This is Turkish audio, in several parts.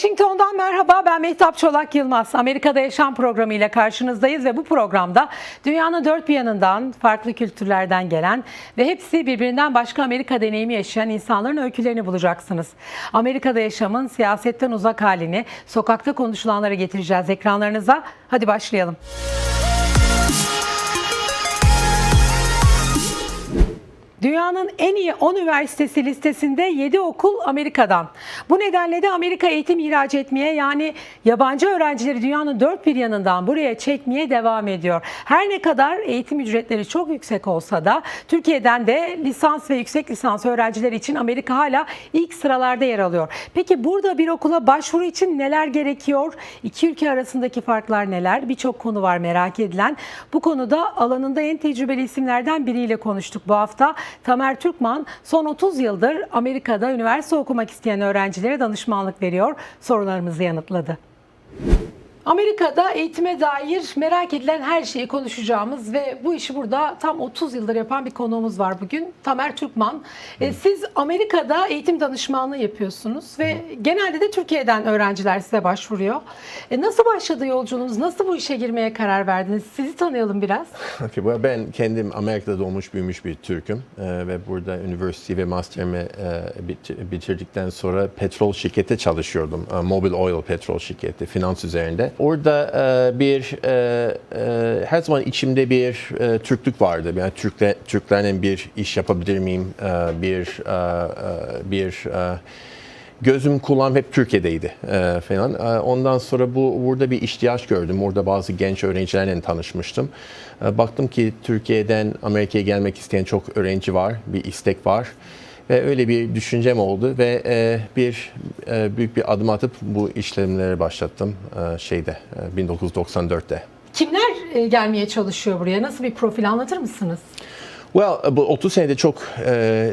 Washington'dan merhaba ben Mehtap Çolak Yılmaz. Amerika'da Yaşam programı ile karşınızdayız ve bu programda dünyanın dört bir yanından farklı kültürlerden gelen ve hepsi birbirinden başka Amerika deneyimi yaşayan insanların öykülerini bulacaksınız. Amerika'da yaşamın siyasetten uzak halini, sokakta konuşulanları getireceğiz ekranlarınıza. Hadi başlayalım. Dünyanın en iyi 10 üniversitesi listesinde 7 okul Amerika'dan. Bu nedenle de Amerika eğitim ihraç etmeye yani yabancı öğrencileri dünyanın dört bir yanından buraya çekmeye devam ediyor. Her ne kadar eğitim ücretleri çok yüksek olsa da Türkiye'den de lisans ve yüksek lisans öğrencileri için Amerika hala ilk sıralarda yer alıyor. Peki burada bir okula başvuru için neler gerekiyor? İki ülke arasındaki farklar neler? Birçok konu var merak edilen. Bu konuda alanında en tecrübeli isimlerden biriyle konuştuk bu hafta. Tamer Türkman son 30 yıldır Amerika'da üniversite okumak isteyen öğrencilere danışmanlık veriyor. Sorularımızı yanıtladı. Amerika'da eğitime dair merak edilen her şeyi konuşacağımız ve bu işi burada tam 30 yıldır yapan bir konuğumuz var bugün. Tamer Türkman. E, Siz Amerika'da eğitim danışmanlığı yapıyorsunuz ve genelde de Türkiye'den öğrenciler size başvuruyor. E, Nasıl başladı yolculuğunuz? Nasıl bu işe girmeye karar verdiniz? Sizi tanıyalım biraz. Okay, ben kendim Amerika'da doğmuş büyümüş bir Türk'üm Ee, ve burada üniversite ve master'ımı e, bit- bitirdikten sonra petrol şirkette çalışıyordum. E, Mobil Oil petrol şirketi, finans üzerinde. Orada e, bir, e, e, her zaman içimde bir e, Türklük vardı. Yani Türkler, Türklerle bir iş yapabilir miyim? E, bir, e, e, bir e, gözüm kulağım hep Türkiye'deydi e, falan. E, ondan sonra bu burada bir ihtiyaç gördüm. Orada bazı genç öğrencilerle tanışmıştım. E, baktım ki Türkiye'den Amerika'ya gelmek isteyen çok öğrenci var, bir istek var. Ve öyle bir düşüncem oldu ve e, bir e, büyük bir adım atıp bu işlemleri başlattım e, şeyde e, 1994'te. Kimler e, gelmeye çalışıyor buraya? Nasıl bir profil anlatır mısınız? Well, bu 30 senede çok e,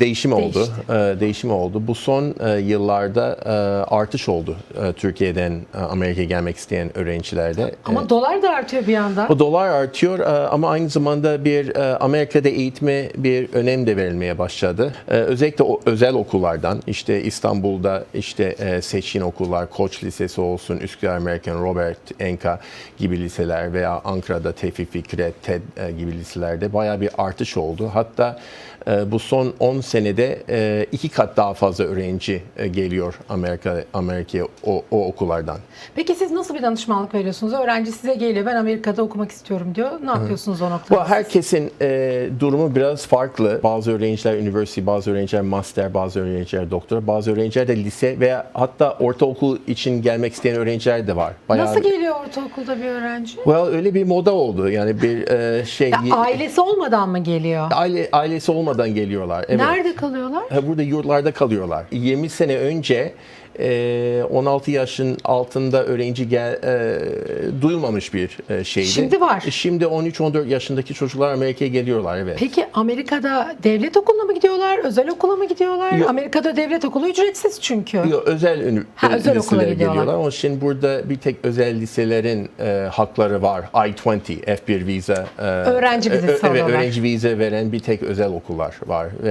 değişim oldu. Değişti. E, değişim oldu. Bu son e, yıllarda e, artış oldu e, Türkiye'den e, Amerika'ya gelmek isteyen öğrencilerde. Ama E, dolar da artıyor bir yandan. o dolar artıyor e, ama aynı zamanda bir e, Amerika'da eğitime bir önem de verilmeye başladı. E, Özellikle o özel okullardan işte İstanbul'da işte e, seçkin okullar, Koç Lisesi olsun, Üsküdar American, Robert Enka gibi liseler veya Ankara'da Tevfik Fikret, TED e, gibi liselerde bayağı bir artış oldu. Hatta bu son 10 senede e, iki kat daha fazla öğrenci e, geliyor Amerika Amerika'ya o, o okullardan. Peki siz nasıl bir danışmanlık veriyorsunuz? Öğrenci size geliyor ben Amerika'da okumak istiyorum diyor. Ne yapıyorsunuz o noktada? Bu herkesin e, durumu biraz farklı. Bazı öğrenciler üniversite, bazı öğrenciler master, bazı öğrenciler doktor, bazı öğrenciler de lise veya hatta ortaokul için gelmek isteyen öğrenciler de var. Bayağı- Nasıl geliyor ortaokulda bir öğrenci? Well, öyle bir moda oldu. Yani bir e, şey Ya, ailesi olmadan mı geliyor? aile ailesi olmadan geliyorlar. Evet. Nerede kalıyorlar? Ha, Burada yurtlarda kalıyorlar. 20 sene önce 16 yaşın altında öğrenci gel, e, duyulmamış bir e, şeydi. Şimdi var. Şimdi 13-14 yaşındaki çocuklar Amerika'ya geliyorlar evet. Peki Amerika'da devlet okuluna mı gidiyorlar, özel okula mı gidiyorlar? Yok. Amerika'da devlet okulu ücretsiz çünkü. Yok, özel ünü, Ha, özel okula liselere gidiyorlar. geliyorlar. Ama şimdi burada bir tek özel liselerin e, hakları var. I-20, F1 vize. e, Öğrenci vizesi Evet, alıyorlar. öğrenci vize veren bir tek özel okullar var. Ve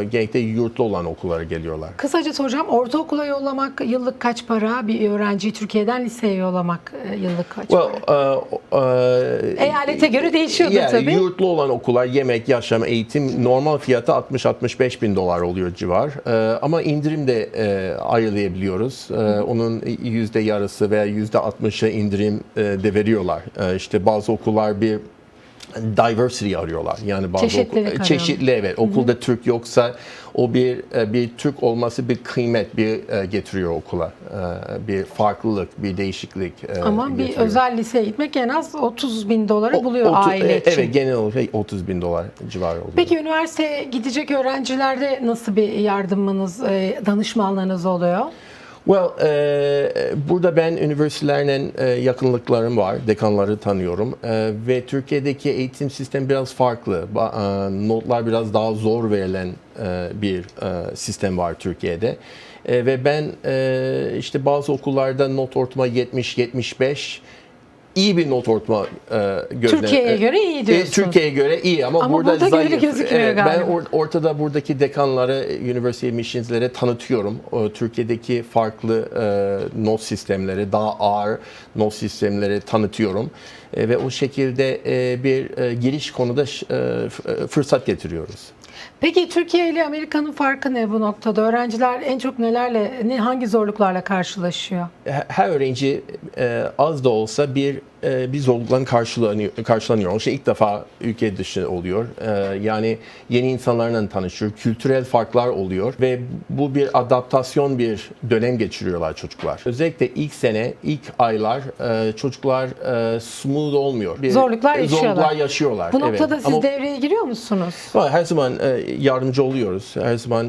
e, genellikle yurtlu olan okullara geliyorlar. Kısaca soracağım, ortaokula yollamak yıllık kaç para? Bir öğrenciyi Türkiye'den liseye yollamak e, yıllık kaç Well, para? uh, uh, Eyalete göre değişiyordur yani tabii. Yurtlu olan okullar yemek, yaşam, eğitim normal fiyatı 60-65 bin dolar oluyor civar. Ee, ama indirim de e, ayarlayabiliyoruz. Ee, onun yüzde yarısı veya yüzde 60'ı indirim e, de veriyorlar. Ee, işte bazı okullar bir diversity arıyorlar. Yani bazı Çeşitlilik okul- arıyorlar. çeşitli evet. Okulda Türk yoksa o bir e, bir Türk olması bir kıymet bir e, getiriyor okula. E, Bir farklılık, bir değişiklik e, Ama bir getiriyor. özel liseye gitmek en az 30 bin doları O- buluyor otu- aile e, için. Evet genel olarak 30 bin dolar civarı oluyor. Peki üniversiteye gidecek öğrencilerde nasıl bir yardımınız, e, danışmanlığınız oluyor? Well, e, burada ben üniversitelerle e, yakınlıklarım var, dekanları tanıyorum E, ve Türkiye'deki eğitim sistemi biraz farklı. Ba- e, notlar biraz daha zor verilen e, bir e, sistem var Türkiye'de. E, ve ben e, işte bazı okullarda not ortalama 70-75 iyi bir not ortama e, gözle. Türkiye'ye göre iyi E, diyorsunuz. Türkiye'ye göre iyi ama, Ama burada, burada zayıf. gözükmüyor Evet, ben galiba. or- ortada buradaki dekanları, University Missions'lere tanıtıyorum. O, Türkiye'deki farklı e, not sistemleri, daha ağır not sistemleri tanıtıyorum. E, ve o şekilde e, bir e, giriş konuda e, e, fırsat getiriyoruz. Peki Türkiye ile Amerika'nın farkı ne bu noktada? Öğrenciler en çok nelerle, ne hangi zorluklarla karşılaşıyor? Her- öğrenci e, az da olsa bir e, bir zorlukla karşılanıyor. karşılanıyor. O şey ilk defa ülke dışı oluyor. E, yani yeni insanlarla tanışıyor. Kültürel farklar oluyor ve bu bir adaptasyon bir dönem geçiriyorlar çocuklar. Özellikle ilk sene, ilk aylar e, çocuklar e, smooth olmuyor. Bir, Zorluklar e, yaşıyorlar. Zorluklar yaşıyorlar. Bu noktada evet. siz Ama- devreye giriyor musunuz? her zaman e, yardımcı oluyoruz. Her zaman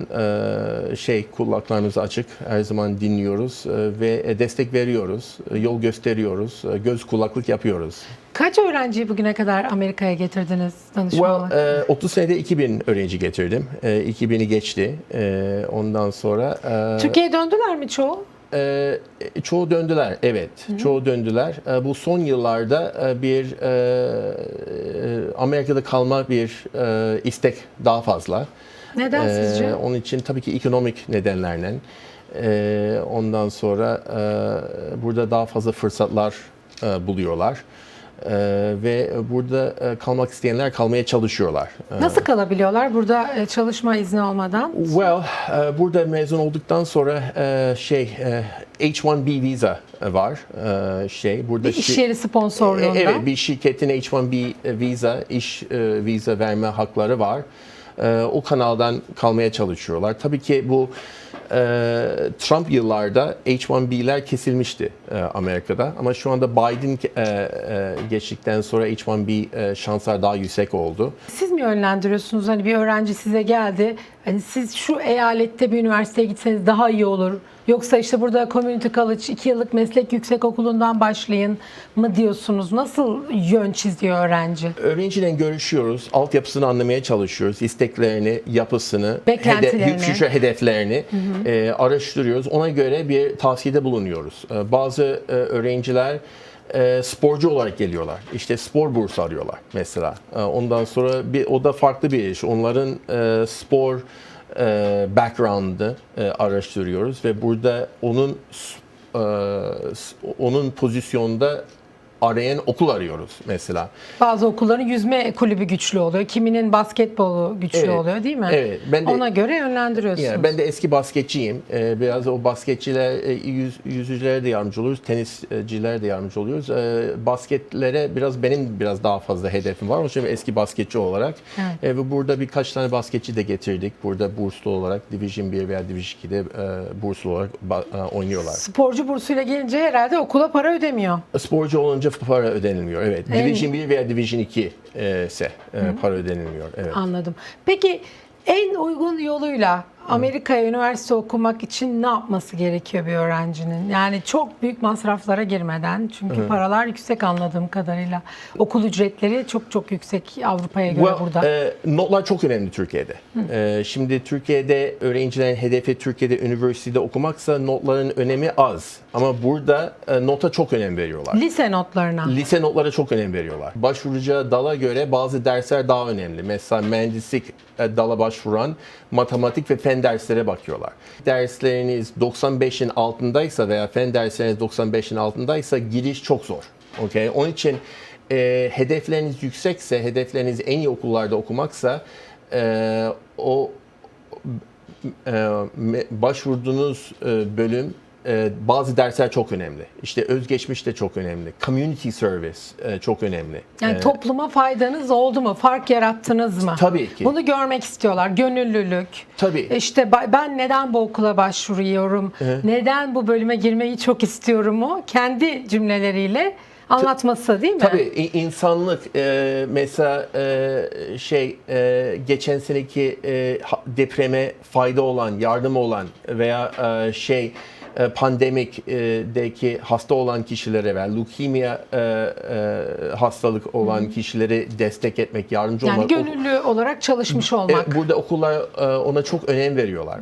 e, şey kulaklarımız açık. Her zaman dinliyoruz e, ve e, destek veriyoruz. E, Yol gösteriyoruz. e, Göz kulaklık yapıyoruz. Kaç öğrenciyi bugüne kadar Amerika'ya getirdiniz danışman olarak? Well, e, 30 senede 2000 öğrenci getirdim. E, 2000'i geçti. E, ondan sonra e, Türkiye'ye döndüler mi çoğu? E, çoğu döndüler. Evet, çoğu döndüler. E, bu son yıllarda e, bir e, e, Amerika'da kalma bir e, istek daha fazla. Neden Ee, sizce? Onun için tabii ki ekonomik nedenlerle. Ee, ondan sonra e, burada daha fazla fırsatlar e, buluyorlar. Ee, ve burada e, kalmak isteyenler kalmaya çalışıyorlar. Ee, Nasıl kalabiliyorlar burada e, çalışma izni olmadan? Well, e, burada mezun olduktan sonra şey e, H-1B visa var. Şey burada Bir iş yeri sponsorluğunda. Evet, bir şirketin H-1B viza, iş viza verme hakları var. E, o kanaldan kalmaya çalışıyorlar. Tabii ki bu e, Trump yıllarda H-1B'ler kesilmişti e, Amerika'da. Ama şu anda Biden e, geçtikten sonra H-1B e, şanslar daha yüksek oldu. Siz mi yönlendiriyorsunuz? Hani bir öğrenci size geldi. Hani siz şu eyalette bir üniversiteye gitseniz daha iyi olur. Yoksa işte burada Community College 2 yıllık meslek yüksekokulu'ndan başlayın mı diyorsunuz? Nasıl yön çiziyor öğrenci? Öğrenciyle görüşüyoruz, altyapısını anlamaya çalışıyoruz, isteklerini, yapısını, Beklentilerini. hede- future hedeflerini e, araştırıyoruz. Ona göre bir tavsiyede bulunuyoruz. E, bazı e, öğrenciler e, sporcu olarak geliyorlar. İşte spor bursu arıyorlar mesela. E, ondan sonra bir o da farklı bir iş. Onların e, spor e, background'ı e, araştırıyoruz ve burada onun e, onun pozisyonda arayan okul arıyoruz mesela. Bazı okulların yüzme kulübü güçlü oluyor. Kiminin basketbolu güçlü Evet. oluyor değil mi? Evet, ben de- Ona göre yönlendiriyorsunuz. Yani ben de eski basketçiyim. Ee, biraz o basketçiler, e, yüz, yüzücülere de yardımcı oluyoruz, teniscilere de yardımcı oluyoruz. Ee, basketlere biraz benim biraz daha fazla hedefim var. Onun için eski basketçi olarak. Evet. Ee, ve burada birkaç tane basketçi de getirdik. Burada burslu olarak Division 1 veya Division 2'de e, burslu olarak ba- e, oynuyorlar. Sporcu bursuyla gelince herhalde okula para ödemiyor. Sporcu olunca para ödenilmiyor. Evet. En- Division 1 veya Division 2 e, ise e, para ödenilmiyor. Evet. Anladım. Peki en uygun yoluyla Amerika'ya üniversite okumak için ne yapması gerekiyor bir öğrencinin? Yani çok büyük masraflara girmeden çünkü paralar yüksek anladığım kadarıyla. Okul ücretleri çok çok yüksek Avrupa'ya göre Well, burada. e, notlar çok önemli Türkiye'de. E, şimdi Türkiye'de öğrencilerin hedefi Türkiye'de üniversitede okumaksa notların önemi az. Ama burada e, nota çok önem veriyorlar. Lise notlarına. Lise notlara çok önem veriyorlar. Başvuracağı dala göre bazı dersler daha önemli. Mesela mühendislik e, dala başvuran matematik ve fen derslere bakıyorlar. Dersleriniz 95'in altındaysa veya fen dersleriniz 95'in altındaysa giriş çok zor. Okay? Onun için e, hedefleriniz yüksekse, hedefleriniz en iyi okullarda okumaksa e, o e, başvurduğunuz e, bölüm e, bazı dersler çok önemli. İşte özgeçmiş de çok önemli. Community service e, çok önemli. Yani E, topluma faydanız oldu mu? Fark yarattınız mı? Tabii ki. Bunu görmek istiyorlar. Gönüllülük. Tabii. İşte ben neden bu okula başvuruyorum? Neden bu bölüme girmeyi çok istiyorum o? Kendi cümleleriyle anlatması değil mi? Tabii insanlık e, mesela e, şey e, geçen seneki e, depreme fayda olan, yardım olan veya e, şey pandemikdeki hasta olan kişilere ve leukemia e, e, hastalık olan kişileri destek etmek, yardımcı Yani olmak. gönüllü olarak çalışmış olmak. E, burada okullar e, ona çok önem veriyorlar.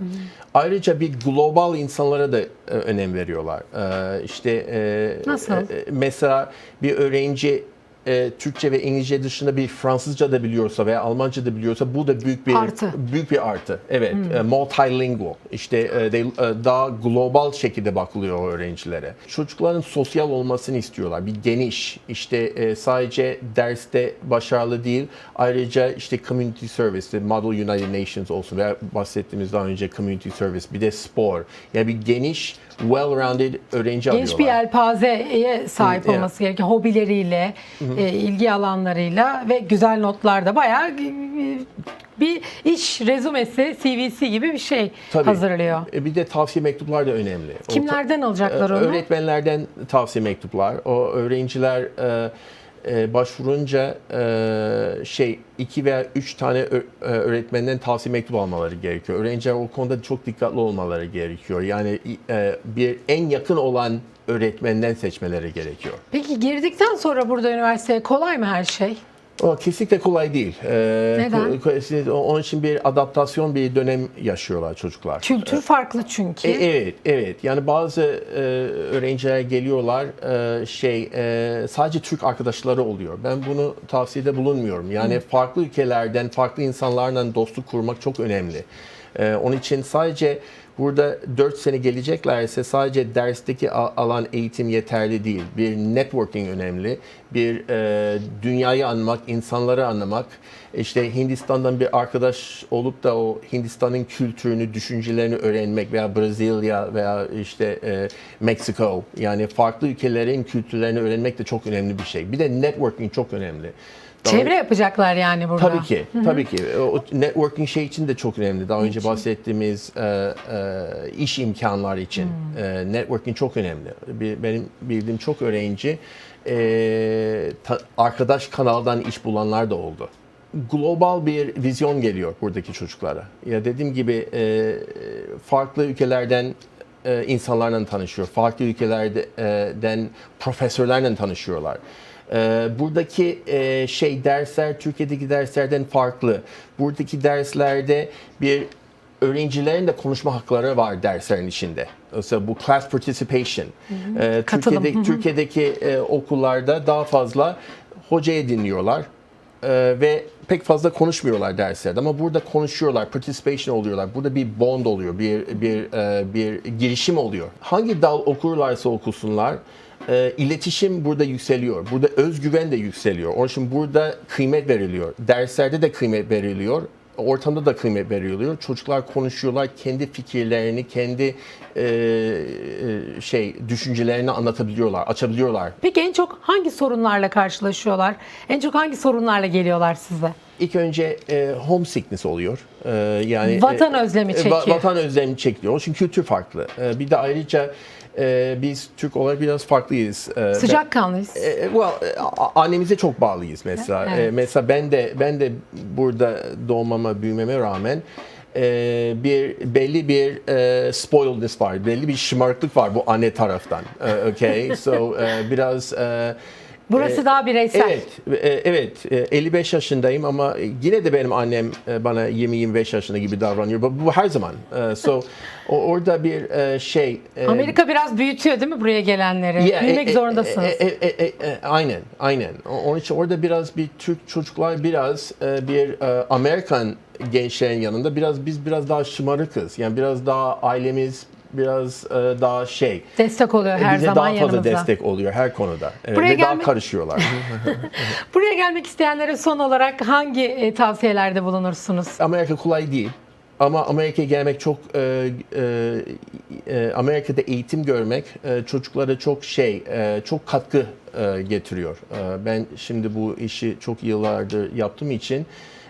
Ayrıca bir global insanlara da e, önem veriyorlar. E, işte e, Nasıl? e, mesela bir öğrenci e, Türkçe ve İngilizce dışında bir Fransızca da biliyorsa veya Almanca da biliyorsa bu da büyük bir Artı. büyük bir artı. Evet, e, multilingual. İşte e, they- e, daha global şekilde bakılıyor öğrencilere. Çocukların sosyal olmasını istiyorlar. Bir geniş, işte e, sadece derste başarılı değil, ayrıca işte community service, Model United Nations olsun veya bahsettiğimiz daha önce community service, bir de spor. Yani bir geniş, well-rounded öğrenci Genç bir alıyorlar. yelpazeye sahip Hı, evet. olması gerekiyor. Hobileriyle, e, ilgi alanlarıyla ve güzel notlarda bayağı e, bir iş rezumesi, CVC gibi bir şey Tabii. hazırlıyor. E, Bir de tavsiye mektuplar da önemli. O ta- Kimlerden alacaklar Ee, onu? Öğretmenlerden tavsiye mektuplar. O öğrenciler e, e, başvurunca e, şey iki veya üç tane e, öğretmenden tavsiye mektubu almaları gerekiyor. Öğrenciler o konuda çok dikkatli olmaları gerekiyor. Yani bir en yakın olan öğretmenden seçmeleri gerekiyor. Peki girdikten sonra burada üniversiteye kolay mı her şey? O kesinlikle kolay değil. Ee, Neden? Onun için bir adaptasyon bir dönem yaşıyorlar çocuklar. Kültür farklı çünkü. E, evet, evet. Yani bazı e, öğrenciler geliyorlar, e, şey e, sadece Türk arkadaşları oluyor. Ben bunu tavsiyede bulunmuyorum. Yani farklı ülkelerden, farklı insanlarla dostluk kurmak çok önemli. E, onun için sadece burada 4 sene geleceklerse sadece dersteki alan eğitim yeterli değil. Bir networking önemli. Bir e, dünyayı anlamak, insanları anlamak. İşte Hindistan'dan bir arkadaş olup da o Hindistan'ın kültürünü, düşüncelerini öğrenmek veya Brezilya veya işte e, Meksiko yani farklı ülkelerin kültürlerini öğrenmek de çok önemli bir şey. Bir de networking çok önemli. Daha- Çevre yapacaklar yani burada. Tabii ki, tabii ki. O networking şey için de çok önemli. Daha önce bahsettiğimiz e, e, iş imkanları için e, networking çok önemli. Bir, benim bildiğim çok öğrenci e, ta- arkadaş kanaldan iş bulanlar da oldu. Global bir vizyon geliyor buradaki çocuklara. Ya dediğim gibi e, farklı ülkelerden e, insanlarla tanışıyor. Farklı ülkelerden profesörlerle tanışıyorlar. E, buradaki e, şey dersler Türkiye'deki derslerden farklı. Buradaki derslerde bir öğrencilerin de konuşma hakları var derslerin içinde. Mesela bu class participation. E, Türkiye'de, Türkiye'deki e, okullarda daha fazla hocayı dinliyorlar e, ve pek fazla konuşmuyorlar derslerde ama burada konuşuyorlar, participation oluyorlar. Burada bir bond oluyor, bir bir e, bir girişim oluyor. Hangi dal okurlarsa okusunlar e, iletişim burada yükseliyor. Burada özgüven de yükseliyor. Onun için burada kıymet veriliyor. Derslerde de kıymet veriliyor. Ortamda da kıymet veriliyor. Çocuklar konuşuyorlar, kendi fikirlerini, kendi e, e, şey düşüncelerini anlatabiliyorlar, açabiliyorlar. Peki en çok hangi sorunlarla karşılaşıyorlar? En çok hangi sorunlarla geliyorlar size? İlk önce e, homesickness oluyor. E, yani Vatan e, özlemi e, çekiyor. vatan özlemi çekiyor. Çünkü kültür farklı. E, bir de ayrıca e, biz Türk olarak biraz farklıyız. E, Sıcakkanlıyız. E, well, e, annemize çok bağlıyız mesela. Evet. E, mesela ben de ben de burada doğmama, büyümeme rağmen e, bir belli bir e, spoiledness var, belli bir şımarıklık var bu anne taraftan. E, okay, so e, biraz e, Burası e, daha bireysel. Evet, e, evet. E, 55 yaşındayım ama yine de benim annem e, bana 20-25 yaşında gibi davranıyor. Bu, bu her zaman. E, So o- orada bir e, şey. e, Amerika biraz büyütüyor değil mi buraya gelenleri? Yeah, Büyümek e- e- zorundasınız. e- e- e- e- e- aynen, aynen. Onun için orada biraz bir Türk çocuklar biraz e, bir e, Amerikan gençlerin yanında biraz biz biraz daha şımarıkız. Yani biraz daha ailemiz biraz e, daha şey. Destek oluyor her bize zaman daha fazla yanımızda. destek oluyor her konuda. Evet, Buraya ve daha gelme- karışıyorlar. Buraya gelmek isteyenlere son olarak hangi e, tavsiyelerde bulunursunuz? Amerika kolay değil. Ama Amerika'ya gelmek çok e, e, e, Amerika'da eğitim görmek e, çocuklara çok şey e, çok katkı e, getiriyor. E, ben şimdi bu işi çok yıllardır yaptığım için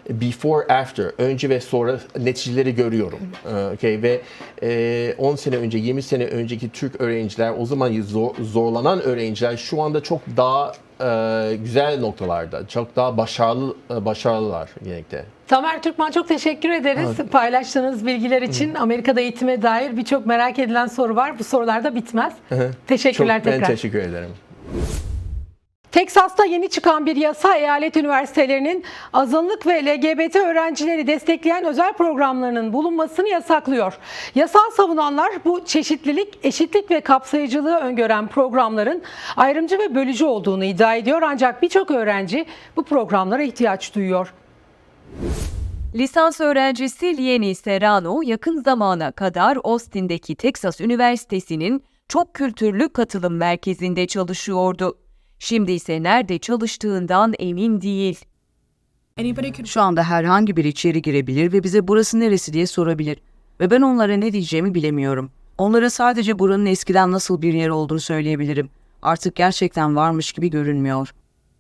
before after önce ve sonra neticeleri görüyorum. Ee, Okay ve e, 10 sene önce 20 sene önceki Türk öğrenciler o zaman zor- zorlanan öğrenciler şu anda çok daha e, güzel noktalarda, çok daha başarılı e, başarılılar genellikle. Tamer Türkman çok teşekkür ederiz paylaştığınız bilgiler için. Amerika'da eğitime dair birçok merak edilen soru var. Bu sorular da bitmez. Teşekkürler Çok, ben tekrar. teşekkür ederim. Teksas'ta yeni çıkan bir yasa eyalet üniversitelerinin azınlık ve LGBT öğrencileri destekleyen özel programlarının bulunmasını yasaklıyor. Yasal savunanlar bu çeşitlilik, eşitlik ve kapsayıcılığı öngören programların ayrımcı ve bölücü olduğunu iddia ediyor ancak birçok öğrenci bu programlara ihtiyaç duyuyor. Lisans öğrencisi Lieni Serrano yakın zamana kadar Austin'deki Texas Üniversitesi'nin çok kültürlü katılım merkezinde çalışıyordu. Şimdi ise nerede çalıştığından emin değil. Şu anda herhangi bir içeri girebilir ve bize burası neresi diye sorabilir. Ve ben onlara ne diyeceğimi bilemiyorum. Onlara sadece buranın eskiden nasıl bir yer olduğunu söyleyebilirim. Artık gerçekten varmış gibi görünmüyor.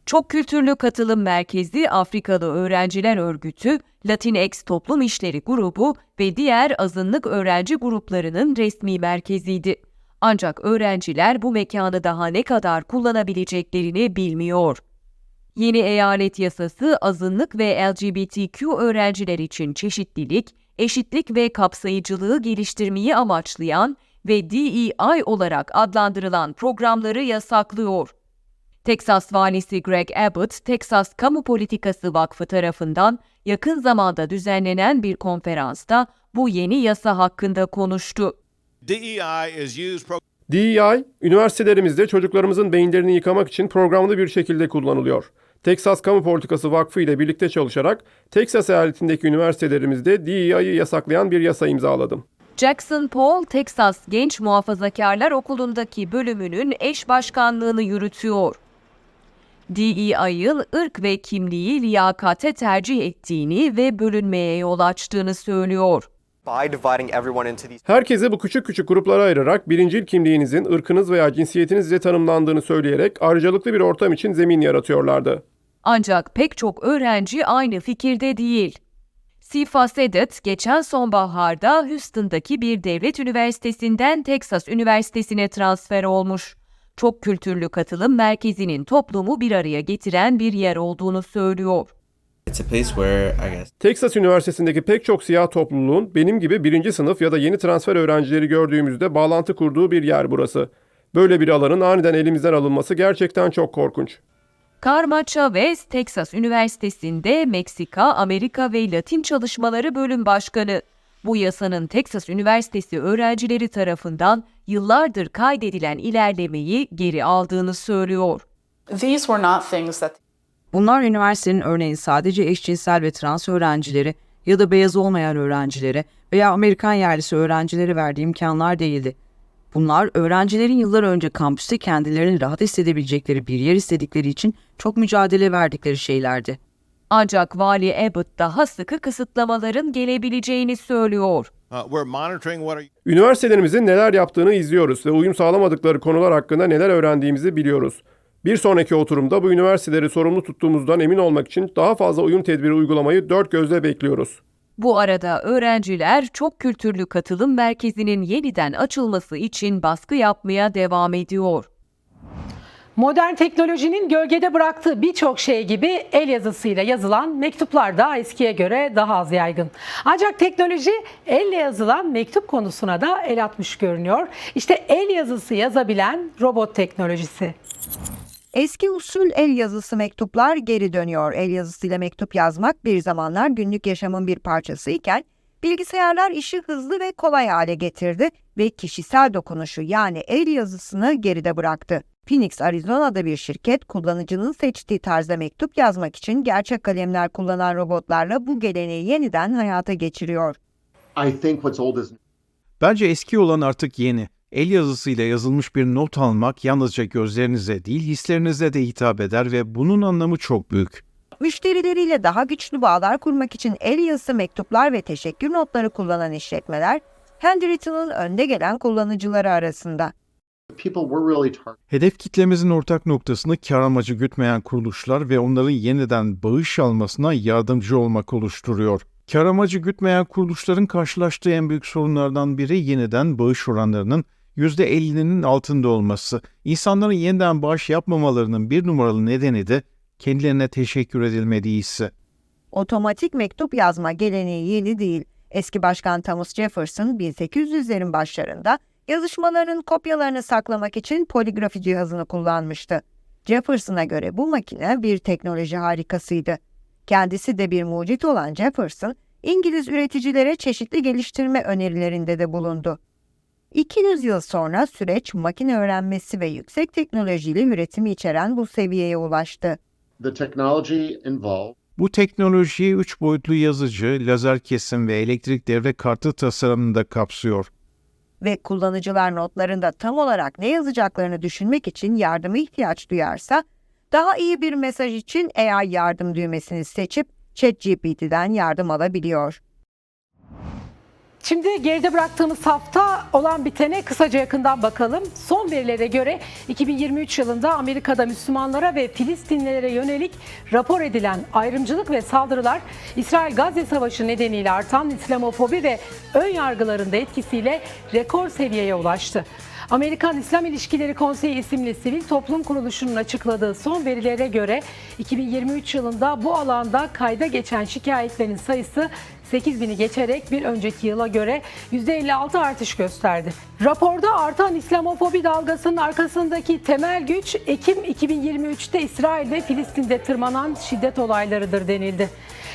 Çok kültürlü katılım merkezi Afrikalı Öğrenciler Örgütü, Latinx Toplum İşleri Grubu ve diğer azınlık öğrenci gruplarının resmi merkeziydi. Ancak öğrenciler bu mekanı daha ne kadar kullanabileceklerini bilmiyor. Yeni eyalet yasası azınlık ve LGBTQ öğrenciler için çeşitlilik, eşitlik ve kapsayıcılığı geliştirmeyi amaçlayan ve DEI olarak adlandırılan programları yasaklıyor. Texas valisi Greg Abbott, Texas Kamu Politikası Vakfı tarafından yakın zamanda düzenlenen bir konferansta bu yeni yasa hakkında konuştu. DEI E is used pro- DEI, üniversitelerimizde çocuklarımızın beyinlerini yıkamak için programlı bir şekilde kullanılıyor. Texas Kamu Politikası Vakfı ile birlikte çalışarak Texas eyaletindeki üniversitelerimizde DEI'yi yasaklayan bir yasa imzaladım. Jackson Paul, Texas Genç Muhafazakarlar Okulu'ndaki bölümünün eş başkanlığını yürütüyor. DEI'ın ırk ve kimliği liyakate tercih ettiğini ve bölünmeye yol açtığını söylüyor. By dividing everyone into these Herkese bu küçük küçük gruplara ayırarak birincil kimliğinizin ırkınız veya cinsiyetinizle tanımlandığını söyleyerek ayrıcalıklı bir ortam için zemin yaratıyorlardı. Ancak pek çok öğrenci aynı fikirde değil. Sifa Sedat geçen sonbaharda Houston'daki bir devlet üniversitesinden Texas Üniversitesi'ne transfer olmuş. Çok kültürlü katılım merkezinin toplumu bir araya getiren bir yer olduğunu söylüyor. Texas Üniversitesi'ndeki pek çok siyah topluluğun benim gibi birinci sınıf ya da yeni transfer öğrencileri gördüğümüzde bağlantı kurduğu bir yer burası. Böyle bir alanın aniden elimizden alınması gerçekten çok korkunç. Karma Chavez, Texas Üniversitesi'nde Meksika, Amerika ve Latin Çalışmaları Bölüm Başkanı. Bu yasanın Texas Üniversitesi öğrencileri tarafından yıllardır kaydedilen ilerlemeyi geri aldığını söylüyor. These were not things that Bunlar üniversitenin örneğin sadece eşcinsel ve trans öğrencilere ya da beyaz olmayan öğrencilere veya Amerikan yerlisi öğrencilere verdiği imkanlar değildi. Bunlar öğrencilerin yıllar önce kampüste kendilerini rahat hissedebilecekleri bir yer istedikleri için çok mücadele verdikleri şeylerdi. Ancak Vali Abbott daha sıkı kısıtlamaların gelebileceğini söylüyor. uh, Üniversitelerimizin neler yaptığını izliyoruz ve uyum sağlamadıkları konular hakkında neler öğrendiğimizi biliyoruz. Bir sonraki oturumda bu üniversiteleri sorumlu tuttuğumuzdan emin olmak için daha fazla uyum tedbiri uygulamayı dört gözle bekliyoruz. Bu arada öğrenciler çok kültürlü katılım merkezinin yeniden açılması için baskı yapmaya devam ediyor. Modern teknolojinin gölgede bıraktığı birçok şey gibi el yazısıyla yazılan mektuplar da eskiye göre daha az yaygın. Ancak teknoloji elle yazılan mektup konusuna da el atmış görünüyor. İşte el yazısı yazabilen robot teknolojisi. Eski usul el yazısı mektuplar geri dönüyor. El yazısıyla mektup yazmak bir zamanlar günlük yaşamın bir parçası iken bilgisayarlar işi hızlı ve kolay hale getirdi ve kişisel dokunuşu yani el yazısını geride bıraktı. Phoenix, Arizona'da bir şirket kullanıcının seçtiği tarzda mektup yazmak için gerçek kalemler kullanan robotlarla bu geleneği yeniden hayata geçiriyor. I think what's old is Bence eski olan artık yeni. El yazısıyla yazılmış bir not almak yalnızca gözlerinize değil hislerinize de hitap eder ve bunun anlamı çok büyük. Müşterileriyle daha güçlü bağlar kurmak için el yazısı mektuplar ve teşekkür notları kullanan işletmeler, Handwritten'ın önde gelen kullanıcıları arasında. Hedef kitlemizin ortak noktasını kar amacı gütmeyen kuruluşlar ve onların yeniden bağış almasına yardımcı olmak oluşturuyor. Kar amacı gütmeyen kuruluşların karşılaştığı en büyük sorunlardan biri yeniden bağış oranlarının %50'nin altında olması. İnsanların yeniden bağış yapmamalarının bir numaralı nedeni de kendilerine teşekkür edilmediği hissi. Otomatik mektup yazma geleneği yeni değil. Eski Başkan Thomas Jefferson 1800'lerin başlarında yazışmaların kopyalarını saklamak için poligrafi cihazını kullanmıştı. Jefferson'a göre bu makine bir teknoloji harikasıydı. Kendisi de bir mucit olan Jefferson, İngiliz üreticilere çeşitli geliştirme önerilerinde de bulundu. 200 yıl sonra süreç makine öğrenmesi ve yüksek teknolojiyle üretimi içeren bu seviyeye ulaştı. The technology involved Bu teknolojiyi 3 boyutlu yazıcı, lazer kesim ve elektrik devre kartı tasarımını da kapsıyor. ve kullanıcılar notlarında tam olarak ne yazacaklarını düşünmek için yardıma ihtiyaç duyarsa, daha iyi bir mesaj için AI yardım düğmesini seçip ChatGPT'den yardım alabiliyor. Şimdi geride bıraktığımız hafta olan bitene kısaca yakından bakalım. Son verilere göre 2023 yılında Amerika'da Müslümanlara ve Filistinlilere yönelik rapor edilen ayrımcılık ve saldırılar İsrail-Gazze Savaşı nedeniyle artan İslamofobi ve ön yargıların da etkisiyle rekor seviyeye ulaştı. Amerikan İslam İlişkileri Konseyi isimli sivil toplum kuruluşunun açıkladığı son verilere göre 2023 yılında bu alanda kayda geçen şikayetlerin sayısı 8 bini geçerek bir önceki yıla göre %56 artış gösterdi. Raporda artan İslamofobi dalgasının arkasındaki temel güç Ekim 2023'te İsrail ve Filistin'de tırmanan şiddet olaylarıdır denildi.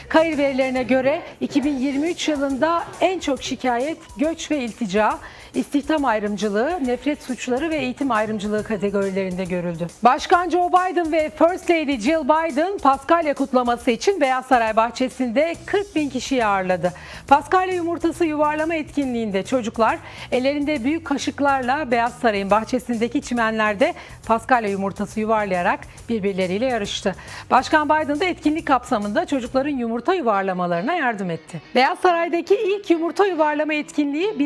Kayır verilerine göre 2023 yılında en çok şikayet göç ve iltica, istihdam ayrımcılığı, nefret suçları ve eğitim ayrımcılığı kategorilerinde görüldü. Başkan Joe Biden ve First Lady Jill Biden Paskalya kutlaması için Beyaz Saray bahçesinde 40 bin kişiyi ağırladı. Paskalya yumurtası yuvarlama etkinliğinde çocuklar ellerinde büyük kaşıklarla Beyaz Saray'ın bahçesindeki çimenlerde Paskalya yumurtası yuvarlayarak birbirleriyle yarıştı. Başkan Biden da etkinlik kapsamında çocukların yumurta yuvarlamalarına yardım etti. Beyaz Saray'daki ilk yumurta yuvarlama etkinliği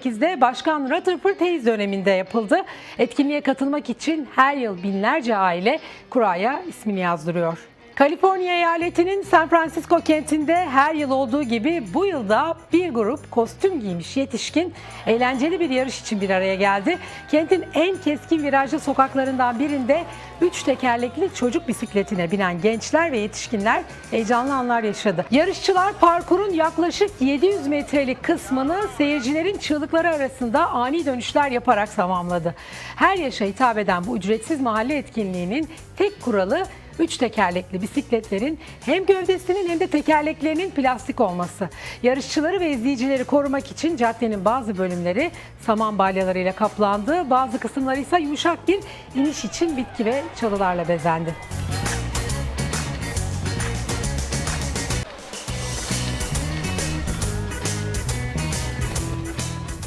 1878'de Başkan Rutherford Hayes döneminde yapıldı. Etkinliğe katılmak için her yıl binlerce aile kuraya ismini yazdırıyor. Kaliforniya eyaletinin San Francisco kentinde her yıl olduğu gibi bu yılda bir grup kostüm giymiş yetişkin eğlenceli bir yarış için bir araya geldi. Kentin en keskin virajlı sokaklarından birinde üç tekerlekli çocuk bisikletine binen gençler ve yetişkinler heyecanlı anlar yaşadı. Yarışçılar parkurun yaklaşık 700 metrelik kısmını seyircilerin çığlıkları arasında ani dönüşler yaparak tamamladı. Her yaşa hitap eden bu ücretsiz mahalle etkinliğinin tek kuralı Üç tekerlekli bisikletlerin hem gövdesinin hem de tekerleklerinin plastik olması. Yarışçıları ve izleyicileri korumak için caddenin bazı bölümleri saman balyalarıyla kaplandı. Bazı kısımları ise yumuşak bir iniş için bitki ve çalılarla bezendi.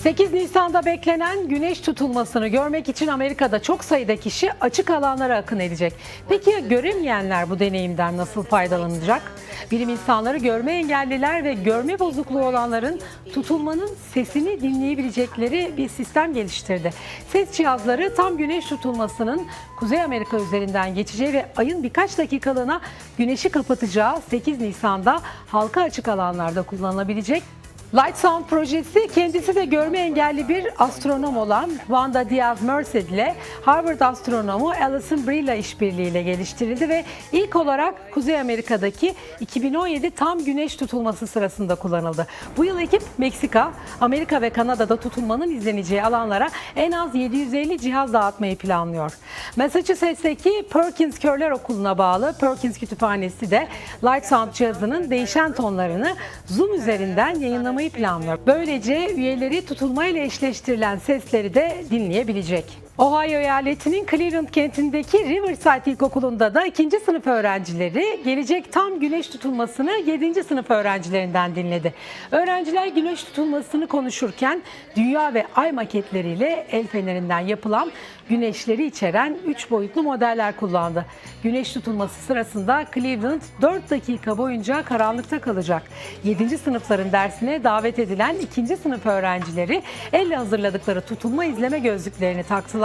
...8 Nisan'da beklenen güneş tutulmasını görmek için Amerika'da çok sayıda kişi açık alanlara akın edecek. Peki ya göremeyenler bu deneyimden nasıl faydalanacak? Bilim insanları görme engelliler ve görme bozukluğu olanların tutulmanın sesini dinleyebilecekleri bir sistem geliştirdi. Ses cihazları tam güneş tutulmasının Kuzey Amerika üzerinden geçeceği ve ayın birkaç dakikalığına güneşi kapatacağı 8 Nisan'da halka açık alanlarda kullanılabilecek Light Sound projesi kendisi de görme engelli bir astronom olan Wanda Diaz Merced ile Harvard astronomu Alison Brie ile işbirliğiyle geliştirildi ve ilk olarak Kuzey Amerika'daki 2017 tam güneş tutulması sırasında kullanıldı. Bu yıl ekip Meksika, Amerika ve Kanada'da tutulmanın izleneceği alanlara en az 750 cihaz dağıtmayı planlıyor. Massachusetts'teki Perkins Körler Okulu'na bağlı Perkins Kütüphanesi de Light Sound cihazının değişen tonlarını Zoom üzerinden yayınlamayı planlıyor. Böylece üyeleri tutulmayla eşleştirilen sesleri de dinleyebilecek. Ohio eyaletinin Cleveland kentindeki Riverside İlkokulu'nda da ikinci sınıf öğrencileri gelecek tam güneş tutulmasını 7. sınıf öğrencilerinden dinledi. Öğrenciler güneş tutulmasını konuşurken dünya ve ay maketleriyle el fenerinden yapılan güneşleri içeren 3 boyutlu modeller kullandı. Güneş tutulması sırasında Cleveland 4 dakika boyunca karanlıkta kalacak. 7. sınıfların dersine davet edilen 2. sınıf öğrencileri elle hazırladıkları tutulma izleme gözlüklerini taktılar.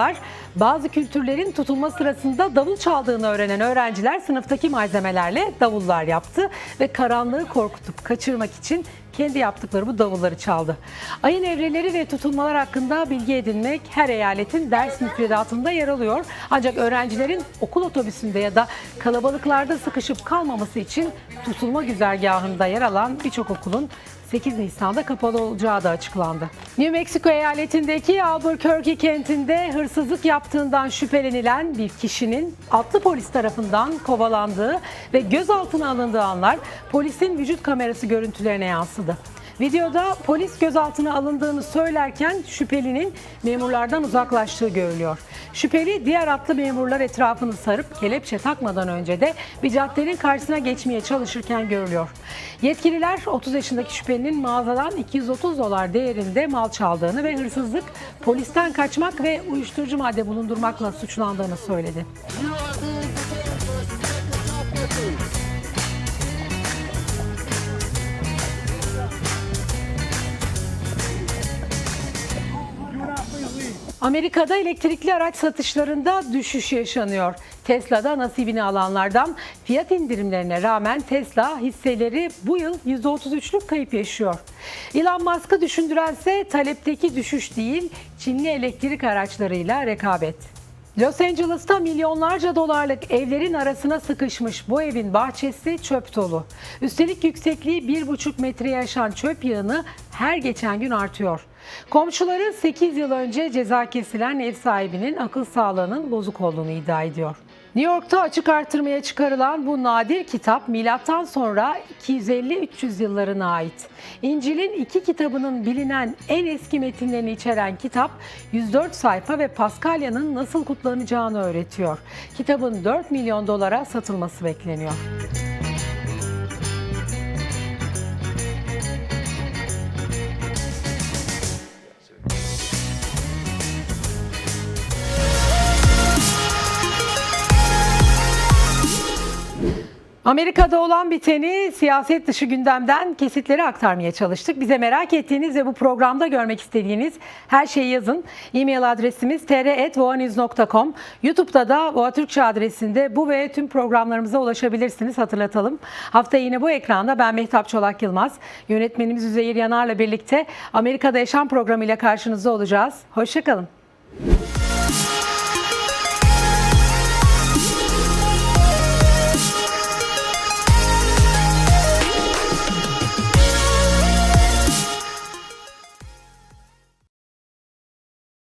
Bazı kültürlerin tutulma sırasında davul çaldığını öğrenen öğrenciler sınıftaki malzemelerle davullar yaptı ve karanlığı korkutup kaçırmak için kendi yaptıkları bu davulları çaldı. Ayın evreleri ve tutulmalar hakkında bilgi edinmek her eyaletin ders müfredatında yer alıyor. Ancak öğrencilerin okul otobüsünde ya da kalabalıklarda sıkışıp kalmaması için tutulma güzergahında yer alan birçok okulun 8 Nisan'da kapalı olacağı da açıklandı. New Mexico eyaletindeki Albuquerque kentinde hırsızlık yaptığından şüphelenilen bir kişinin atlı polis tarafından kovalandığı ve gözaltına alındığı anlar polisin vücut kamerası görüntülerine yansıdı. Videoda polis gözaltına alındığını söylerken şüphelinin memurlardan uzaklaştığı görülüyor. Şüpheli diğer atlı memurlar etrafını sarıp kelepçe takmadan önce de bir caddenin karşısına geçmeye çalışırken görülüyor. Yetkililer 30 yaşındaki şüphelinin mağazadan 230 dolar değerinde mal çaldığını ve hırsızlık, polisten kaçmak ve uyuşturucu madde bulundurmakla suçlandığını söyledi. Amerika'da elektrikli araç satışlarında düşüş yaşanıyor. Tesla'da nasibini alanlardan fiyat indirimlerine rağmen Tesla hisseleri bu yıl %33'lük kayıp yaşıyor. Elon Musk'ı düşündürense talepteki düşüş değil, Çinli elektrik araçlarıyla rekabet. Los Angeles'ta milyonlarca dolarlık evlerin arasına sıkışmış bu evin bahçesi çöp dolu. Üstelik yüksekliği 1,5 metreye aşan çöp yığını her geçen gün artıyor. Komşuları 8 yıl önce ceza kesilen ev sahibinin akıl sağlığının bozuk olduğunu iddia ediyor. New York'ta açık artırmaya çıkarılan bu nadir kitap milattan sonra 250-300 yıllarına ait. İncil'in iki kitabının bilinen en eski metinlerini içeren kitap 104 sayfa ve Paskalya'nın nasıl kutlanacağını öğretiyor. Kitabın 4 milyon dolara satılması bekleniyor. Amerika'da olan biteni siyaset dışı gündemden kesitleri aktarmaya çalıştık. Bize merak ettiğiniz ve bu programda görmek istediğiniz her şeyi yazın. E-mail adresimiz tr.voanews.com YouTube'da da Voa Türkçe adresinde bu ve tüm programlarımıza ulaşabilirsiniz hatırlatalım. Hafta yine bu ekranda ben Mehtap Çolak Yılmaz. Yönetmenimiz Üzeyir Yanar'la birlikte Amerika'da Yaşam programıyla karşınızda olacağız. Hoşçakalın.